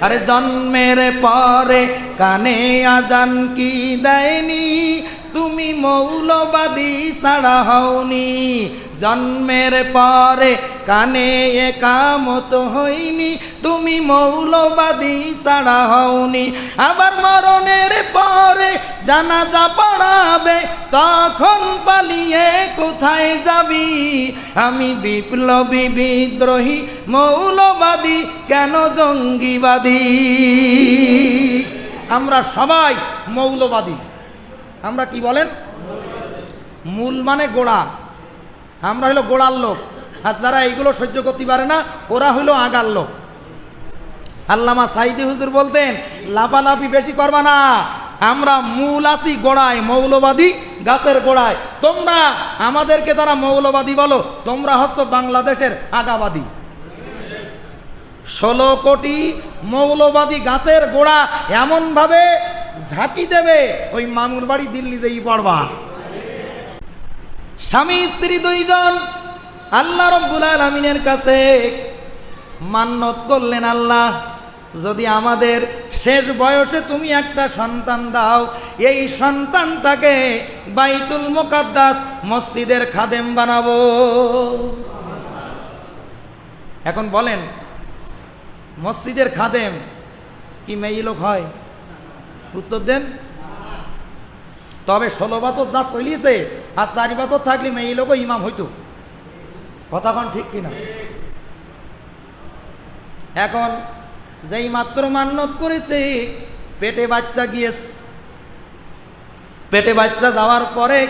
আরে জন্মের পরে কানে আজান কি দেয়নি? তুমি মৌলবাদী ছাড়া হওনি। জন্মের পরে কানে একামত হইনি। তুমি মৌলবাদী ছাড়া হওনি। আবার মরণের পরে জানাজা পড়াবে, তখন পালিয়ে কোথায় যাবি? আমি বিপ্লবী, বিদ্রোহী, মৌলবাদী, কেন জঙ্গিবাদী? আমরা সবাই মৌলবাদী। আমরা কি বলেন? মূল মানে গোড়া। আমরা হলো গোড়ার লোক। আর যারা এইগুলো সহ্য করতে পারে না, ওরা হলো আগার লোক। আল্লামা সাইদি হুজুর বলতেন, লাফালাফি বেশি করবা না। আমরা মূল আছি গোড়ায়, মৌলবাদী গাছের গোড়ায়। তোমরা আমাদেরকে তারা মৌলবাদী বলো, তোমরা হচ্ছ বাংলাদেশের আগাবাদী। ষোলো কোটি মৌলবাদী গাছের গোড়া এমনভাবে ঝাঁকি দেবে, ওই মামুর বাড়ি দিল্লি যেই পড়বা। স্বামী, স্ত্রী দুইজন, আল্লাহ রব্বুল আলমিনের কাছে মান্নত করলেন, আল্লাহ, যদি আমাদের শেষ বয়সে তুমি একটা সন্তান দাও, এই সন্তানটাকে বাইতুল মোকাদ্দাস মসজিদের খাদেম বানাবো। এখন বলেন, মসজিদের খাদেম কি মেয়ে লোক হয়? উত্তর দেন। তবে ষোলো বছর যা চলিয়েছে আর চারি বছর থাকলে মেয়ে লোকও ইমাম হইতো। কথা কন ঠিক কিনা? এখন যেই মাত্র মান্যত করেছে, পেটে বাচ্চা গিয়েছে। পেটে বাচ্চা যাওয়ার পরে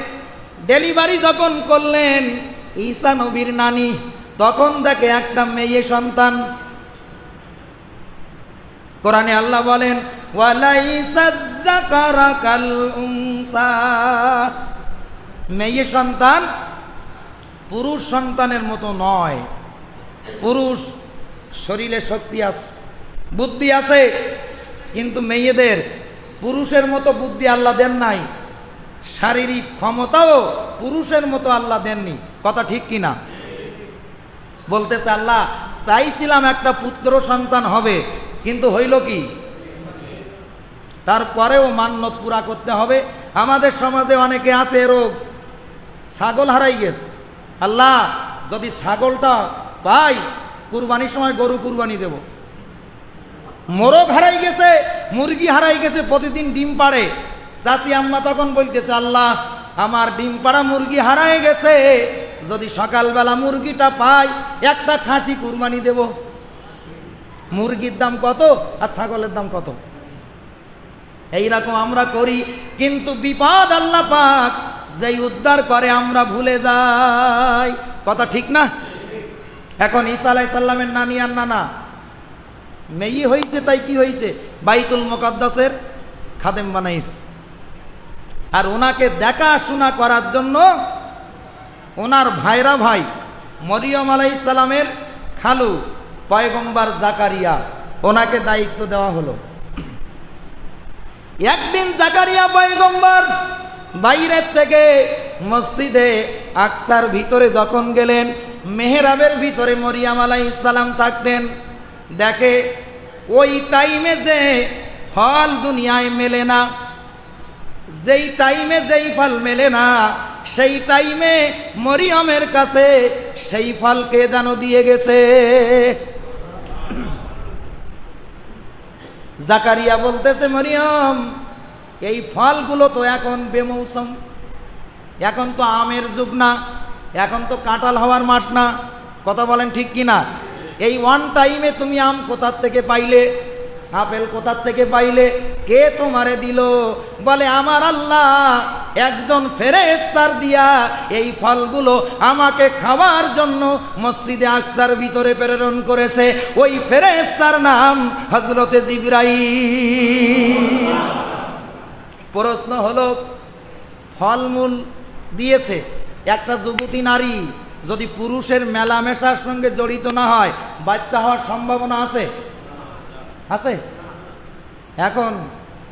ডেলিভারি যখন করলেন, ঈসা নবীর নানি, তখন দেখে একটা মেয়ে সন্তান কোরআনে আল্লাহ বলেন মেয়ে সন্তান পুরুষ সন্তানের মতো নয়। পুরুষ শরীরে শক্তি আছে বুদ্ধি আছে, কিন্তু মেয়েদের পুরুষের মতো বুদ্ধি আল্লাহ দেন নাই। শারীরিক ক্ষমতাও পুরুষের মতো আল্লাহ দেননি। কথা ঠিক কিনা বলতেছে আল্লাহ, চাইছিলাম একটা পুত্র সন্তান হবে কিন্তু হইল কি? তারপরেও মান্যত পুরা করতে হবে। আমাদের সমাজে অনেকে আছে রোগ। ছাগল হারাই গেছে। আল্লাহ, যদি ছাগলটা পাই, কুরবানির সময় গরু কুরবানি দেব। মোরগ হারাই গেছে, মুরগি হারাই গেছে, প্রতিদিন ডিম পাড়ে। চাচি, আম্মা তখন বলতেছে, আল্লাহ, আমার ডিম পাড়া মুরগি হারাই গেছে। যদি সকালবেলা মুরগিটা পাই, একটা খাসি কুরবানি দেব। মুরগির দাম কত আর ছাগলের দাম কত? এইরকম আমরা করি, কিন্তু বিপদ আল্লাহ পাক যেই উদ্ধার করে আমরা ভুলে যাই। কথা ঠিক না? এখন ঈসা আলাই সাল্লামের নানি আর নানা, মেয়ে হয়েছে তাই কি হয়েছে বাইতুল মোকাদ্দাসের খাদেম বানাইস। আর ওনাকে দেখাশোনা করার জন্য ওনার ভাইরা ভাই মরিয়ম আলাই সালামের খালু পয়গম্বার জাকারিয়া, ওনাকে দায়িত্ব দেওয়া হলো। একদিন জাকারিয়া পয়গম্বর বাইরের থেকে মসজিদে আকসার ভিতরে যখন গেলেন, মেহরাবের ভিতরে মরিয়াম আলাই ইসালাম থাকতেন। দেখে ওই টাইমে যে ফল দুনিয়ায় মেলে না, যেই টাইমে যেই ফল মেলে না, সেই টাইমে মরিয়মের কাছে সেই ফলকে যেন দিয়ে গেছে? জাকারিয়া বলতেছে, মরিয়ম, এই ফলগুলো তো এখন বেমৌসম। এখন তো আমের যুগ না, এখন তো কাঁটাল হওয়ার মাস না। কথা বলেন ঠিক কিনা? এই ওয়ান টাইমে তুমি আম কোথার থেকে পাইলে? আপেল কোথার থেকে পাইলে? কে তোমারে দিল? বলে, আমার আল্লাহ একজন ফেরেস্তার দিয়া এই ফলগুলো আমাকে খাওয়ার জন্য মসজিদে আকসার ভিতরে প্রেরণ করেছে। ওই ফেরেস্তার নাম হজরতে জিব্রাই প্রশ্ন হলো, ফলমূল দিয়েছে একটা যুবতী নারী, যদি পুরুষের মেলামেশার সঙ্গে জড়িত না হয়, বাচ্চা হওয়ার সম্ভাবনা আছে? আছে? এখন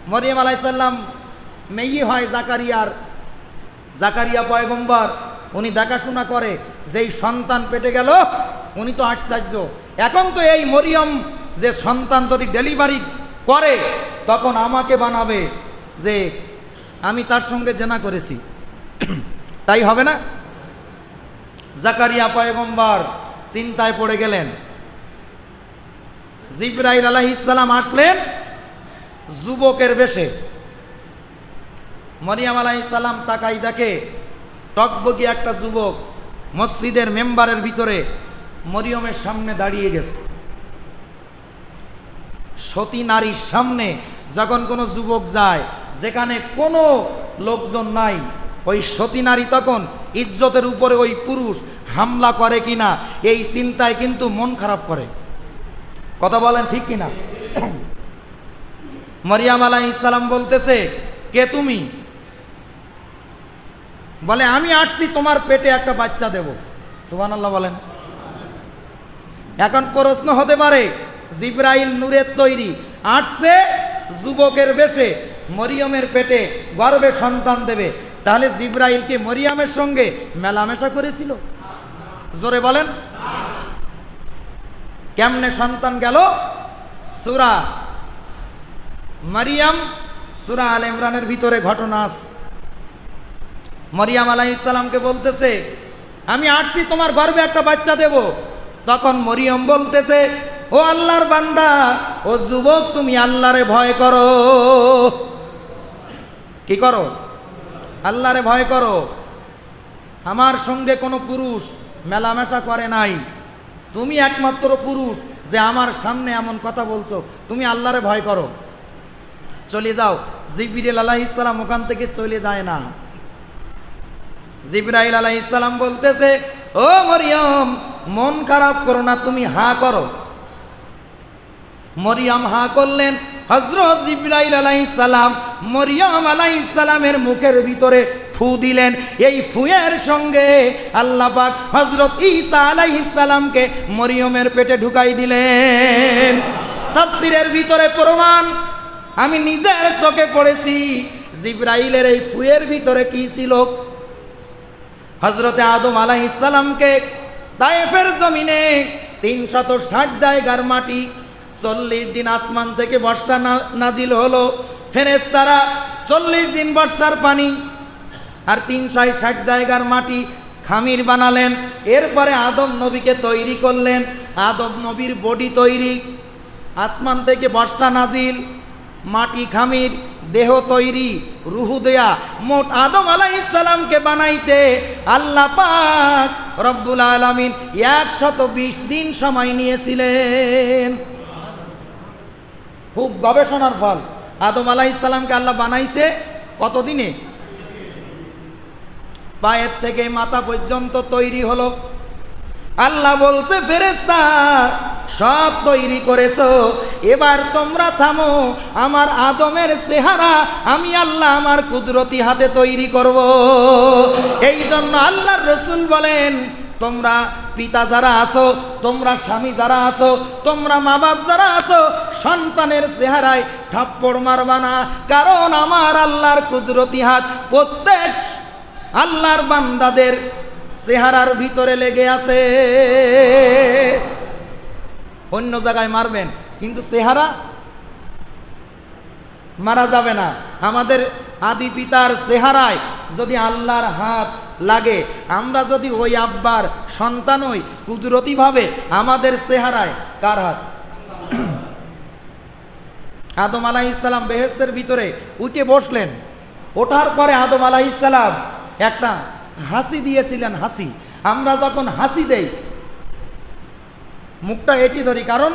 মরিয়াম আলাইসাল্লাম মেয়ে হয় জাকারিয়ার। জাকারিয়া পয়গম্বর, উনি দেখাশোনা করে, যেই সন্তান পেটে গেল, উনি তো আশ্চর্য। এখন তো এই মরিয়ম যে সন্তান যদি ডেলিভারি করে, তখন আমাকে বানাবে যে আমি তার সঙ্গে জেনা করেছি। তাই হবে না? জাকারিয়া পয়গম্বর চিন্তায় পড়ে গেলেন। জিব্রাইল আলাইসালাম আসলেন যুবকের বেশে। মরিয়াম আলাইসাল্লাম তাকাই দেখে, টকবগি একটা যুবক মসজিদের মেম্বারের ভিতরে মরিয়মের সামনে দাঁড়িয়ে গেছে। সতী নারীর সামনে যখন কোনো যুবক যায়, যেখানে কোনো লোকজন নাই, ওই সতী নারী তখন ইজ্জতের উপরে ওই পুরুষ হামলা করে কিনা, এই চিন্তায় কিন্তু মন খারাপ করে। কথা বলেন ঠিক কিনা? মরিয়াম আলাহ ইসলাম বলতেছে, কে তুমি? বলে, আমি আসছি, তোমার পেটে একটা বাচ্চা দেব। সুবান আল্লাহ বলেন। এখন প্রশ্ন হতে পারে, জিব্রাইল নূরের তৈরি, আসছে যুবকের বেশে, মরিয়মের পেটে গর্বে সন্তান দেবে। তাহলে জিব্রাইলকে মরিয়ামের সঙ্গে মেলামেশা করেছিল? জোরে বলেন। কেমনে সন্তান গেল? সুরা মারিয়াম, সুরা আল ইমরানের ভিতরে ঘটনা মরিয়াম আলাহ ইসলামকে বলতেছে, আমি আসছি, তোমার গর্বে একটা বাচ্চা দেব। তখন মরিয়ম বলতেছে, ও আল্লাহর বান্দা, ও যুবক, তুমি আল্লাহরে ভয় করো। কি করো? আল্লাহরে ভয় করো। আমার সঙ্গে কোনো পুরুষ মেলামেশা করে নাই। তুমি একমাত্র পুরুষ যে আমার সামনে এমন কথা বলছো, তুমি আল্লাহরে ভয় করো। চলে যাও। জিবির আলাহ ইসলাম ওখান থেকে চলে যায় না। জিব্রাইল আলাহ ইসলাম বলতেছে, ও মরিয়ম, মন খারাপ করো না, তুমি হা করো। মরিয়ম হা করলেন হজরত জিব্রাইল আলাই সালাম মরিয়ম আলাই সালামের মুখের ভিতরে ফু দিলেন। এই ফুয়ের সঙ্গে আল্লাহ পাক হজরত ঈসা আলাই সালামকে মরিয়মের পেটে ঢুকাই দিলেন। তাফসিরের ভিতরে প্রমাণ, আমি নিজের চোখে পড়েছি জিব্রাইলের এই ফুয়ের ভিতরে কি ছিল। হজরতে আদম আলাহ ইসালামকে তায়েফের জমিনে তিনশত ষাট জায়গার মাটি, চল্লিশ দিন আসমান থেকে বর্ষা নাজিল হলো। ফেরেস তারা চল্লিশ দিন বর্ষার পানি আর তিনশো ষাট জায়গার মাটি খামির বানালেন। এরপরে আদম নবীকে তৈরি করলেন। আদম নবীর বডি তৈরি। আসমান থেকে বর্ষা নাজিল। মাটি খামির, দেহ তৈরি, রুহু দেয়া। মোট আদম আলাহ ইসলামকে বানাইতে আল্লাহ পাক রব্বুল আলমিন একশত বিশ দিন সময় নিয়েছিলেন। খুব গবেষণার ফল। আদম আলাহ ইসলামকে আল্লাহ বানাইছে কতদিনে? পায়ের থেকে মাথা পর্যন্ত তৈরি হলো। আল্লাহ বলছে ফেরেস্তা সব তৈরি করেছ। এবার তোমরা থামো, আমার আদমের চেহারা আমি আল্লাহ আমার কুদরতি হাতে তৈরি করব। এই জন্য আল্লাহর রসুল বলেন, তোমরা পিতা যারা আসো তোমরা স্বামী যারা আসো তোমরা মা বাপ যারা আসো সন্তানের চেহারায় থাপ্পড় মারবা না। কারণ আমার আল্লাহর কুদরতি হাত প্রত্যেক আল্লাহর বান্দাদের চেহারার ভিতরে লেগে আছে। অন্য জায়গায় মারবেন, কিন্তু চেহারা মারা যাবে না। আমাদের আদি পিতার চেহারায় যদি আল্লাহর হাত লাগে, আমরা যদি ওই আব্বার সন্তান হই কুদরতিভাবে আমাদের চেহারায়, কার হাত? আদম আলাহ ইসলাম বেহেস্তের ভিতরে উঠে বসলেন। ওঠার পরে আদম আলাহ ইসলাম একটা হাসি দিয়েছিলেন হাসি। আমরা যখন হাসি দেই, মুখটা এটি ধরি, কারণ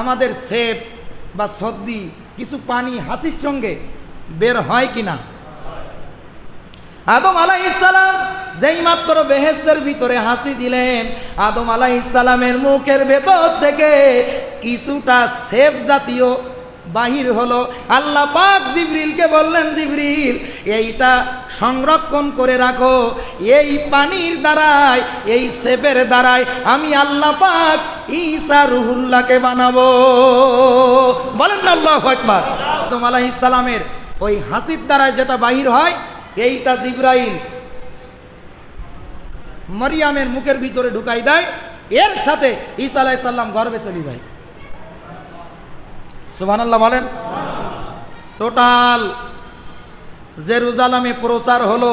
আমাদের সেপ বা সর্দি, কিছু পানি হাসির সঙ্গে বের হয় কিনা। আদম আলাহ ইসালাম যেই মাত্র বেহেস্তের ভিতরে হাসি দিলেন, আদম আলাহ ইসালামের মুখের ভেতর থেকে কিছুটা সেব জাতীয় বাহির হলো। আল্লাহ পাক জিবরিলকে বললেন, জিবরিল, এইটা সংরক্ষণ করে রাখো। এই পানির দ্বারায়, এই সেপের দ্বারায় আমি আল্লাহ পাক ঈসা রুহুল্লাহকে বানাবো। বলেন আল্লাহ একবার আদম আলাহ ইসালামের ওই হাসির দ্বারায় যেটা বাহির হয়, এইটা জিব্রাইল মরিয়ামের মুখের ভিতরে ঢুকাই দেয়। এর সাথে ঈসা আলাইসাল্লাম গর্বে চলে যায়। সুবহানাল্লাহ বলেন। টোটাল জেরুজালামে প্রচার হলো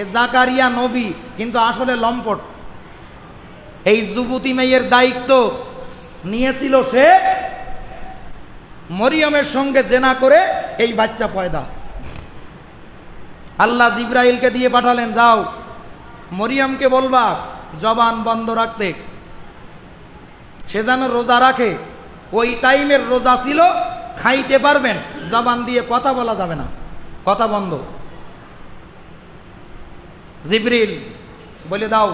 এ জাকারিয়া নবী, কিন্তু আসলে লম্পট। এই যুবতী মেয়ের দায়িত্ব নিয়েছিল সে মরিয়মের সঙ্গে জেনা করে এই বাচ্চা পয়দা। আল্লাহ জিব্রাইলকে দিয়ে পাঠালেন, যাও, মরিয়মকে বলবা, জবান বন্ধ রাখতে। সে যেন রোজা রাখে ওই টাইমের রোজা ছিল, খাইতে পারবেন, জবান দিয়ে কথা বলা যাবে না। কথা বন্ধ। জিবরিল বলে দাও,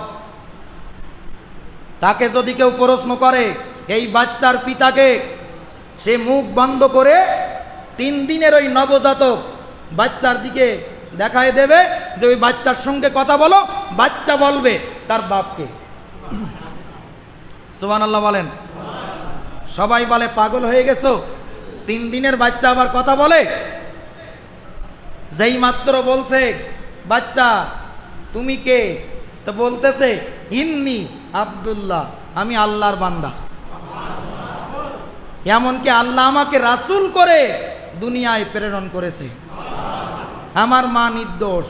তাকে যদি কেউ প্রশ্ন করে, এই বাচ্চার পিতাকে সে মুখ বন্ধ করে তিন দিনের ওই নবজাতক বাচ্চার দিকে দেখায় দেবে যে ওই বাচ্চার সঙ্গে কথা বলো, বাচ্চা বলবে তার বাপকে। সুবান আল্লাহ বলেন সবাই বলে, পাগল হয়ে গেছো? তিন দিনের বাচ্চা আবার কথা বলে। যেই মাত্র বলছে, বাচ্চা, তুমি কে? তো বলতেছে ইন্নি আব্দুল্লাহ, আমি আল্লাহর বান্দা। এমনকি আল্লাহ আমাকে রাসুল করে দুনিয়ায় প্রেরণ করেছে। আমার মা নির্দোষ।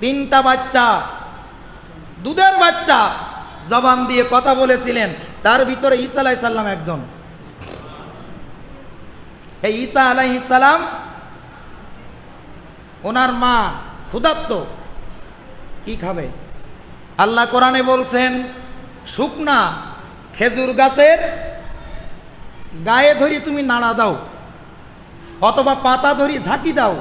তিনটা বাচ্চা, দুধের বাচ্চা, জবান দিয়ে কথা বলেছিলেন। তার ভিতরে ঈসা আলাইহিস সালাম একজন। এই ঈসা আলাইহিস সালাম ওনার মা ক্ষুধার্ত। কি খাবে? আল্লাহ কোরআনে বলছেন, শুকনা খেজুর গাছের গায়ে ধরি তুমি নাড়া দাও, অথবা পাতা ধরি ঝাঁকি দাও।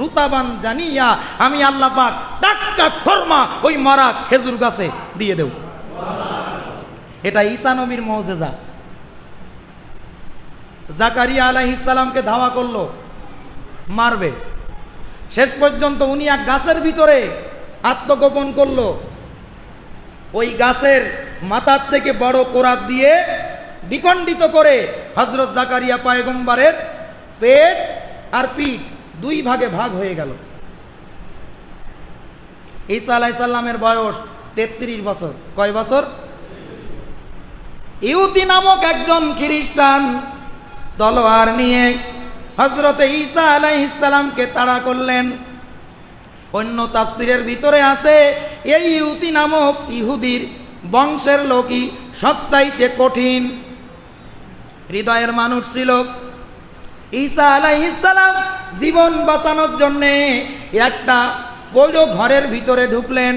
রুতাবান জানিয়া আমি আল্লাহ পাক টাটকা খরমা ওই মারা খেজুর গাছে দিয়ে দেব। এটা ঈসা নবীর মৌজেজা। জাকারিয়া আলাইহিস সালামকে ধাওয়া করল, মারবে। শেষ পর্যন্ত উনি এক গাছের ভিতরে আত্মগোপন করল। ওই গাছের মাথার থেকে বড় কোরাত দিয়ে দ্বিখণ্ডিত করে হজরত জাকারিয়া পায়গম্বারের পেট আর পিঠ দুই ভাগে ভাগ হয়ে গেল। ঈসা আলাইসাল্লামের বয়স তেত্রিশ বছর। কয় বছর? ইউতি নামক একজন খ্রিস্টান তলোয়ার নিয়ে হজরতে ঈসা আলাইসালামকে তাড়া করলেন। অন্য তাফসিরের ভিতরে আছে, এই ইহুতি নামক ইহুদির বংশের লোকই সবচাইতে কঠিন। হৃদয়ের মানুষ ছিল ঈসা আলাইসালাম জীবন বাঁচানোর জন্যে একটা বৈধ ঘরের ভিতরে ঢুকলেন।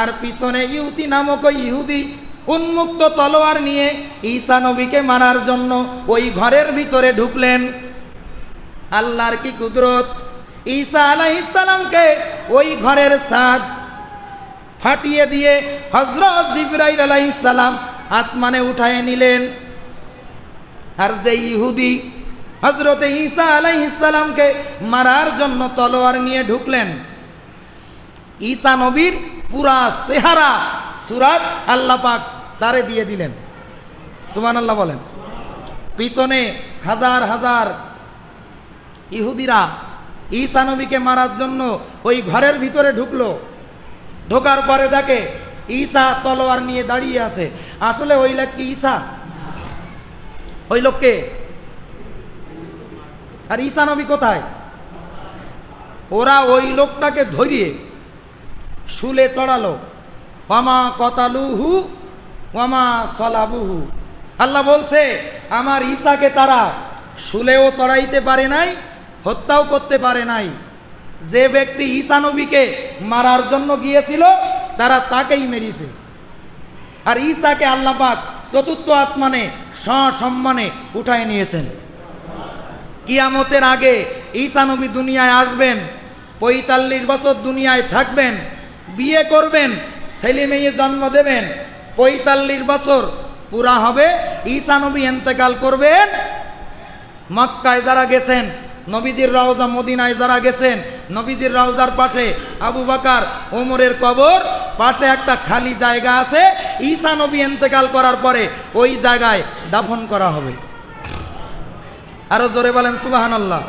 আর পিছনে ইহুতি নামক ইহুদি উন্মুক্ত তলোয়ার নিয়ে ঈসা নবীকে মারার জন্য ওই ঘরের ভিতরে ঢুকলেন। আল্লাহর কি কুদরত? ঈসা আলাইসালামকে ওই ঘরের সাদ ফাটিয়ে দিয়ে হজরত জিব্রাইল আলাইসালাম আসমানে উঠায় নিলেন। আর যে ইহুদি হজরতে ঈসা আলাইসালামকে মারার জন্য তলোয়ার নিয়ে ঢুকলেন, ঈসা নবীর পুরা চেহারা, সুরাত আল্লাহ পাক তারে দিয়ে দিলেন। সুমান আল্লাহ বলেন। পিছনে হাজার হাজার ইহুদিরা ঈসা নবীকে মারার জন্য ওই ঘরের ভিতরে ঢুকলো। ঢোকার পরে দেখে ঈসা তলোয়ার নিয়ে দাঁড়িয়ে আছে। আসলে ওই লোক কি ঈসা? ওই লোককে আর ঈসা নবী কোথায়? ওরা ওই লোকটাকে ধরিয়ে শুলে চড়ালো। ওয়ামা কতালুহু আল্লাহ বলছে, আমার ঈসাকে তারা শুলেও চড়াইতে পারে নাই, হত্যাও করতে পারে নাই। যে ব্যক্তি ঈসা নবীকে মারার জন্য গিয়েছিল, তারা তাকেই মেরেছে। আর ঈসাকে আল্লাহ পাক চতুর্থ আসমানে সসম্মানে উঠায় নিয়েছেন। কিয়ামতের আগে ঈসা নবী দুনিয়ায় আসবেন, পঁয়তাল্লিশ বছর দুনিয়ায় থাকবেন, বিয়ে করবেন, ছেলে মেয়ে জন্ম দেবেন পঁয়তাল্লিশ বছর পুরা হবে। ঈসা নবী এন্তেকাল করবেন। মক্কায় যারা গেছেন, নবীজির রাউজা মদিনায় যারা গেছেন, নবীজির রাউজার পাশে আবু বাকার ওমরের কবর, পাশে একটা খালি জায়গা আছে। ঈসা নবী এন্তেকাল করার পরে ওই জায়গায় দাফন করা হবে। আরও জোরে বলেন সুবাহান আল্লাহ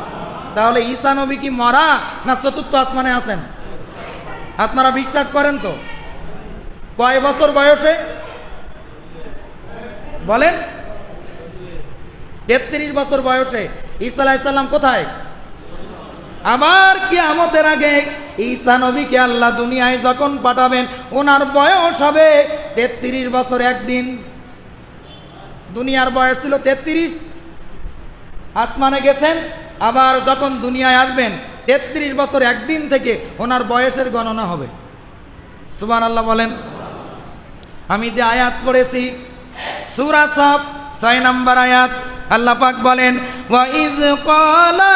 তাহলে ঈসা নবী কি মরা না চতুর্থ আসমানে আছেন? আপনারা বিশ্বাস করেন তো? কয় বছর বয়সে? বলেন, তেত্রিশ বছর বয়সে ঈসা আলাইসাল্লাম কোথায়? আবার কিয়ামতের আগে ঈসা নবীকে আল্লাহ দুনিয়ায় যখন পাঠাবেন, ওনার বয়স হবে তেত্রিশ বছর একদিন। দুনিয়ার বয়স ছিল তেত্রিশ। আসমানে গেছেন, আবার যখন দুনিয়ায় আসবেন, তেত্রিশ বছর একদিন থেকে ওনার বয়সের গণনা হবে। সুবান আল্লাহ বলেন, আমি যে আয়াত পড়েছি সুরা সব ছয় নম্বর আয়াত। আল্লাহ পাক বলেন ওয়াইজ ক্বালা